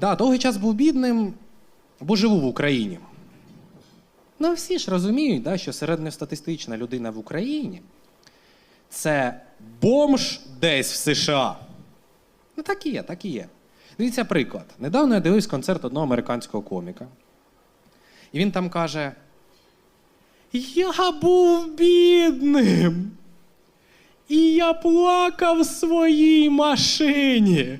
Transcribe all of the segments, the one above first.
Да, довгий час був бідним, бо живу в Україні. Ну, всі ж розуміють, да, що середньостатистична людина в Україні це бомж десь в США. Ну, так і є, так і є. Дивіться приклад. Недавно я дивився концерт одного американського коміка. І він там каже: Я був бідним. І я плакав в своїй машині.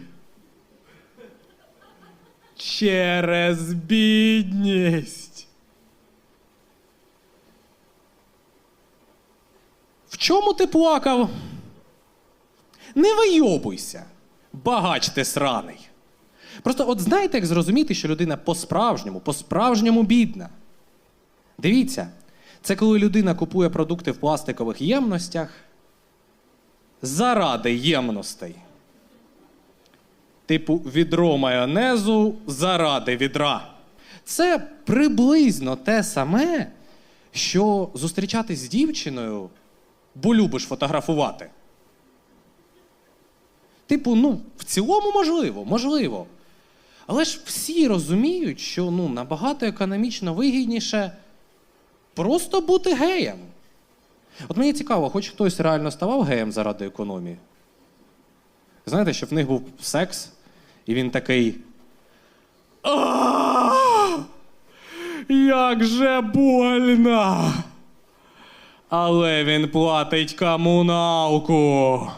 Через бідність. В чому ти плакав? Не вийобуйся, багач ти сраний. Просто от знаєте, як зрозуміти, що людина по-справжньому, по-справжньому бідна. Дивіться, це коли людина купує продукти в пластикових ємностях заради ємностей. Типу відро майонезу заради відра. Це приблизно те саме, що зустрічатись з дівчиною, бо любиш фотографувати. Типу, ну, в цілому можливо, можливо. Але ж всі розуміють, що ну, набагато економічно вигідніше просто бути геєм. От мені цікаво, хоч хтось реально ставав геєм заради економії. Знаєте, що в них був секс, і він такий. «А, Як же больно! Але він платить комуналку.